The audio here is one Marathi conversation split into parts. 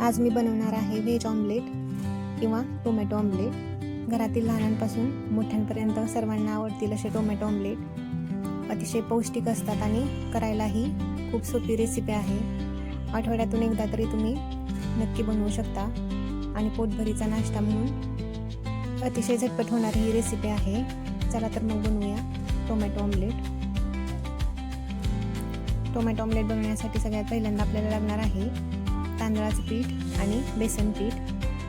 आज मी बनवणार आहे व्हेज ऑमलेट किंवा टोमॅटो ऑमलेट. घरातील लहानांपासून मोठ्यांपर्यंत सर्वांना आवडतील असे टोमॅटो ऑमलेट. अतिशय पौष्टिक असतात आणि करायलाही खूप सोपी रेसिपी आहे. आठवड्यातून एकदा तरी तुम्ही नक्की बनवू शकता आणि पोटभरीचा नाश्ता म्हणून. अतिशय झटपट होणारी ही रेसिपी आहे. चला तर मग बनवूया टोमॅटो ऑमलेट. टोमॅटो ऑमलेट बनवण्यासाठी सगळ्यात पहिल्यांदा आपल्याला लागणार आहे तांदळाचं पीठ आणि बेसन पीठ.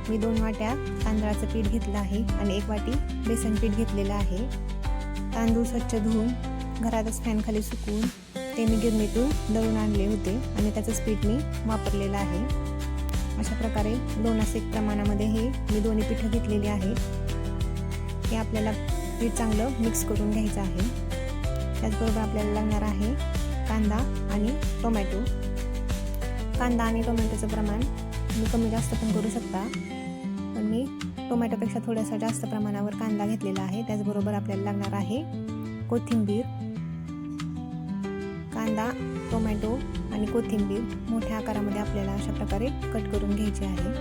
मी दोन वाट्या तांदळाचं पीठ घेतलं आहे आणि एक वाटी बेसन पीठ घेतलेलं आहे. तांदूळ स्वच्छ धुवून घरातच फॅनखाली सुकवून ते मी गिरणीतून दळून आणले होते आणि त्याचंच पीठ मी वापरलेलं आहे. अशा प्रकारे दोन एक प्रमाणामध्ये हे मी दोन्ही पिठं घेतलेली आहेत हे आपल्याला पीठ चांगलं मिक्स करून घ्यायचं आहे. त्याचबरोबर आपल्याला लागणार आहे कांदा आणि टोमॅटो. कांदा आणि टोमॅटोचं प्रमाण तुम्ही कमी जास्त पण करू शकता. पण मी टोमॅटोपेक्षा थोडासा जास्त प्रमाणावर कांदा घेतलेला आहे. त्याचबरोबर आपल्याला लागणार आहे कोथिंबीर. कांदा टोमॅटो आणि कोथिंबीर मोठ्या आकारामध्ये आपल्याला अशा प्रकारे कट करून घ्यायची आहे.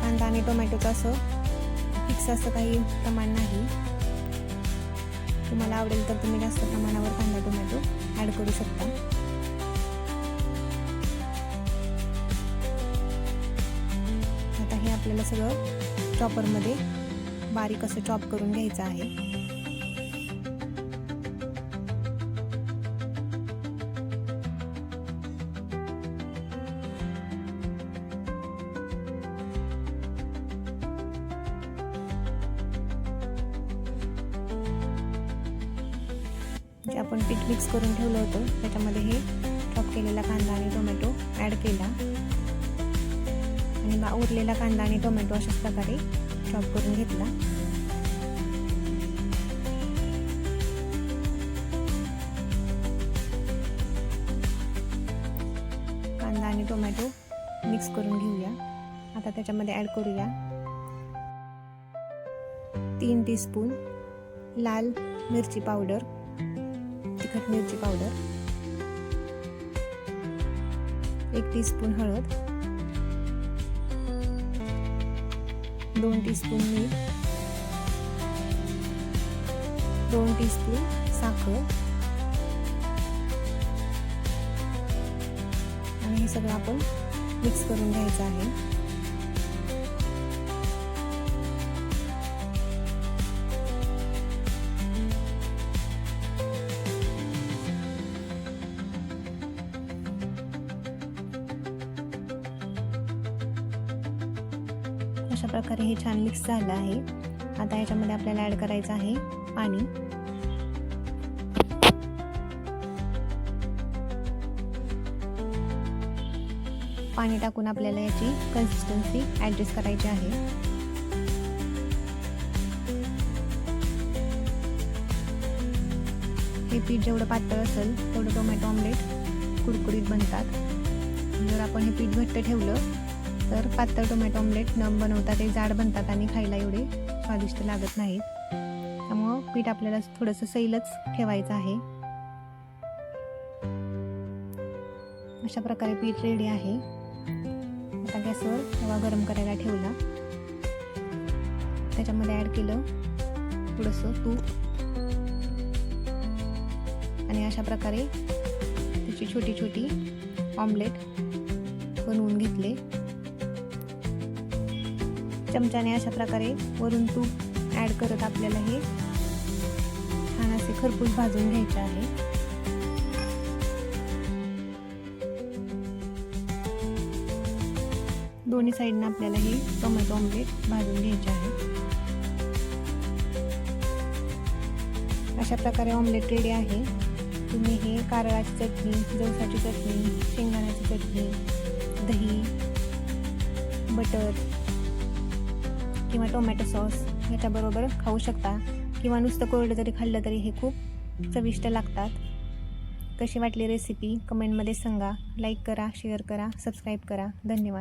कांदा आणि टोमॅटोचं असं फिक्स असं काही प्रमाण नाही. तुम्हाला आवडेल तर तुम्ही जास्त प्रमाणावर कांदा टोमॅटो ॲड करू शकता. आता हे आपल्याला सगळं चॉपरमध्ये बारीक असं चॉप करून घ्यायचं आहे. जे आपण पीठ मिक्स करून ठेवलं होतं. त्याच्यामध्ये हे चॉप केलेला कांदा आणि टोमॅटो ॲड केला. आणि बा उरलेला कांदा आणि टोमॅटो अशाच प्रकारे चॉप करून घेतला. कांदा आणि टोमॅटो मिक्स करून घेऊया. आता त्याच्यामध्ये ॲड करूया. तीन टीस्पून लाल मिरची पावडर तिखट मिरची पावडर एक टीस्पून हळद दोन टीस्पून मीठ दोन टीस्पून साखर आणि हे सगळं आपण मिक्स करून घ्यायचं आहे. अशा प्रकारे हे छान मिक्स झालं आहे. आता याच्यामध्ये आपल्याला ॲड करायचं आहे पाणी. पाणी टाकून आपल्याला याची कन्सिस्टन्सी ॲडजस्ट करायची आहे. हे पीठ जेवढं पातळ असेल तेवढं टोमॅटो ऑमलेट कुरकुरीत बनतात. जर आपण हे पीठ घट्ट ठेवलं तर पातळ टोमॅटो ऑमलेट नम बनवतात ते जाड बनतात आणि खायला एवढे स्वादिष्ट लागत नाहीत. त्यामुळं पीठ आपल्याला थोडंसं सैलच ठेवायचं आहे. अशा प्रकारे पीठ रेडी आहे. आता गॅसवर तवा गरम करायला ठेवला. त्याच्यामध्ये ॲड केलं थोडंसं तूप. आणि अशा प्रकारे त्याची छोटी छोटी ऑमलेट बनवून घेतले. चमच्याने अशा प्रकारे वरून तूप ॲड करत आपल्याला हे छान असे खरपूस भाजून घ्यायचे आहे. दोन्ही साईडनं आपल्याला हे टोमॅटो ऑमलेट भाजून घ्यायचे आहे. अशा प्रकारे ऑमलेट रेडी आहे. तुम्ही हे कारळाची चटणी जवसाची चटणी शेंगदाण्याची चटणी दही बटर किंवा टोमॅटो सॉस याच्याबरोबर खाऊ शकता. किंवा नुसतं कोरडं जरी खाल्लं तरी हे खूप चविष्ट लागतात. कशी वाटली रेसिपी कमेंटमध्ये सांगा. लाईक करा शेअर करा सबस्क्राईब करा. धन्यवाद.